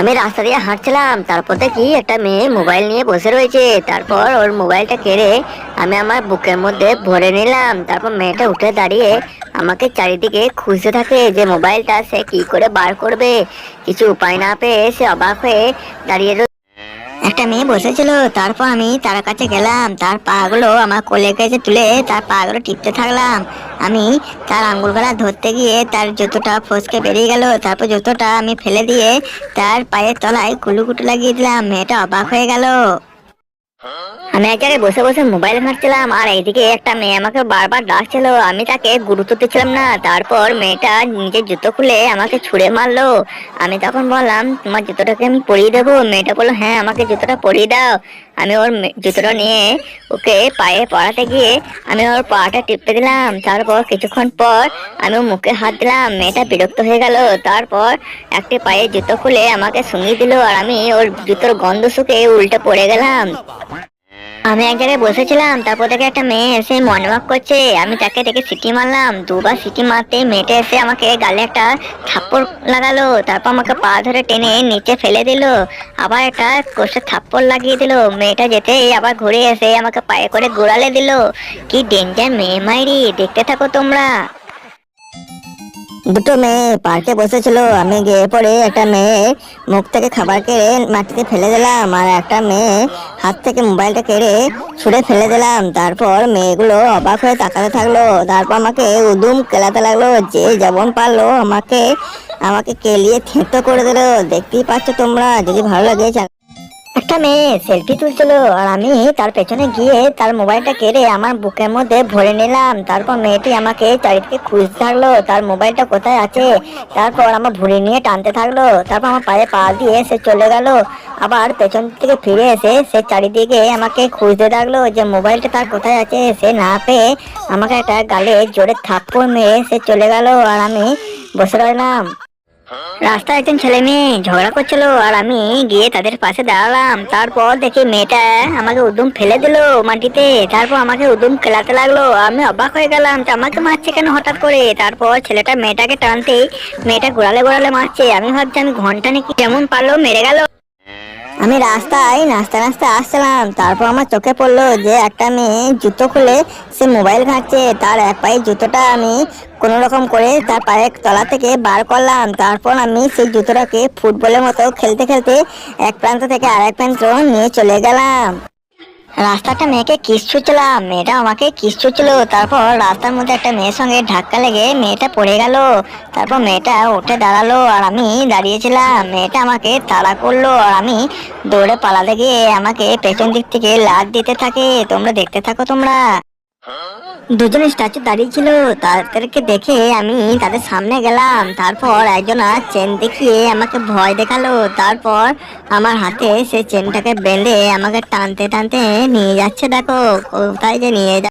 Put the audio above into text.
আমি রাস্তা দিয়ে হাঁটছিলাম, তারপর দেখি একটা মেয়ে মোবাইল নিয়ে বসে রয়েছে। তারপর ওর মোবাইলটা কেড়ে আমি আমার বুকের মধ্যে ভরে নিলাম। তারপর মেয়েটা উঠে দাঁড়িয়ে আমাকে চারিদিকে খুঁজতে থাকে যে মোবাইলটা সে কি করে বার করবে। কিছু উপায় না পেয়ে সে অবাক হয়ে দাঁড়িয়ে একটা মেয়ে বসেছিল, তারপর আমি তার কাছে গেলাম, তার পাগুলো আমার কোলে কাছে তুলে তার পাগুলো টিপতে থাকলাম। আমি তার আঙ্গুলগুলা ধরতে গিয়ে তার জুতোটা ফসকে বেরিয়ে গেল, তারপর জুতোটা আমি ফেলে দিয়ে তার পায়ের তলায় কুলুকুটু লাগিয়ে দিলাম, মেয়েটা অবাক হয়ে গেল। আমি এক জায়গায় বসে বসে মোবাইল ঘাঁটছিলাম, আর এইদিকে একটা মেয়ে আমাকে বারবার ডাকছিল। আমি তাকে গুরুত্ব দিচ্ছিলাম না। তারপর মেয়েটা নিজের জুতো খুলে আমাকে ছুঁড়ে মারলো। আমি তখন বললাম, তোমার জুতোটাকে আমি পরিয়ে দেবো? মেয়েটা বলল হ্যাঁ আমাকে জুতোটা পরিয়ে দাও। আমি ওর জুতোটা নিয়ে ওকে পায়ে পড়াতে গিয়ে আমি ওর পাটা টিপতে দিলাম। তারপর কিছুক্ষণ পর আমি ওর মুখে হাত দিলাম। মেয়েটা বিরক্ত হয়ে গেল। তারপর একটি পায়ে জুতো খুলে আমাকে শুনিয়ে দিল, আর আমি ওর জুতোর গন্ধ শুকে উল্টে পড়ে গেলাম। আমি এক জায়গায় বসেছিলাম, তারপর থেকে একটা মেয়ে এসে মনমাক করছে। আমি তাকে দেখে সিটি মারলাম, দুবার সিটি মারতে মেয়েটা এসে আমাকে গালে একটা থাপ্পড় লাগালো, তারপর আমাকে পা ধরে টেনে নিচে ফেলে দিল, আবার একটা কোষে থাপ্পড় লাগিয়ে দিল। মেয়েটা যেতে আবার ঘুরে এসে আমাকে পায়ে করে গোড়ালে দিল। কি ডেঞ্জার মেয়ে মাইরি, দেখতে থাকো তোমরা। দুটো মেয়ে পার্কে বসেছিল। আমি গিয়ে পরে একটা মেয়ে মুখ থেকে খাবার কেড়ে মাটিতে ফেলে দিলাম আর একটা মেয়ে হাত থেকে মোবাইলটা কেড়ে ছুঁড়ে ফেলে দিলাম। তারপর মেয়েগুলো অবাক হয়ে তাকাতে থাকল। তারপর আমাকে উদুম কেলাতে লাগল। যে যেমন পারল আমাকে আমাকে কেলিয়ে থেঁতো করে দিল। দেখতেই পাচ্ছ তোমরা, যদি ভালো লাগে একটা মেয়ে সেলফি তুলছিল আর আমি তার পেছনে গিয়ে তার মোবাইলটা কেড়ে আমার বুকের মধ্যে ভরে নিলাম। তারপর মেয়েটি আমাকে চারিদিকে খুঁজতে থাকল, তার মোবাইলটা কোথায় আছে? তারপর আমার ভুঁড়ি নিয়ে টানতে থাকল, তারপর আমার পায়ে পা দিয়ে সে চলে গেল। আবার পেছন থেকে ফিরে এসে সে চারিদিকে আমাকে খুঁজতে থাকল যে মোবাইলটা তার কোথায় আছে। সে না পেয়ে আমাকে একটা গালে জোরে থাপ্পড় মেরে সে চলে গেল আর আমি বসে রইলাম। রাস্তায় একজন ছেলে মেয়ে ঝগড়া করছিল আর আমি গিয়ে তাদের পাশে দাঁড়ালাম। তারপর দেখি মেয়েটা আমাকে উদুম ফেলে দিল মাটিতে। তারপর আমাকে উদুম খেলাতে লাগল। আমি অবাক হয়ে গেলাম যে আমাকে মারছে কেন হঠাৎ করে? তারপর ছেলেটা মেয়েটাকে টানতেই মেয়েটা গোড়ালে গোড়ালে মারছে। আমি ভাবছি আমি ঘণ্টা নাকি কেমন পারল, মেরে গেল। আমি রাস্তায় নাস্তা নাস্তা আসছিলাম। তারপর আমার চোখে পড়ল যে একটা মেয়ে জুতো খুলে সে মোবাইল ঘাঁটছে। তার এক পায়ে জুতোটা আমি কোনো রকম করে তার পায়ের তলা থেকে বার করলাম। তারপর আমি সেই জুতোটাকে ফুটবলের মতো খেলতে খেলতে এক প্রান্ত থেকে আরেক প্রান্ত নিয়ে চলে গেলাম। রাস্তাটা মেয়েকে কিস ছুঁচলাম মেয়েটা আমাকে কিস ছুঁচল তারপর রাস্তার মধ্যে একটা মেয়ের সঙ্গে ধাক্কা লেগে মেয়েটা পড়ে গেল। তারপর মেয়েটা উঠে দাঁড়াল আর আমি দাঁড়িয়েছিলাম। মেয়েটা আমাকে তাড়া করল আর আমি দৌড়ে পালাতে গিয়ে আমাকে পেছন দিক থেকে লাদ দিতে থাকে। তোমরা দেখতে থাকো তোমরা। দুজনে স্ট্যাচু দাঁড়িয়ে ছিল, তাদেরকে দেখে আমি তাদের সামনে গেলাম। তারপর একজন আর চেন দেখিয়ে আমাকে ভয় দেখাল। তারপর আমার হাতে সে চেনটাকে বেঁধে আমাকে টানতে টানতে নিয়ে যাচ্ছে। দেখো, কোথায় যে নিয়ে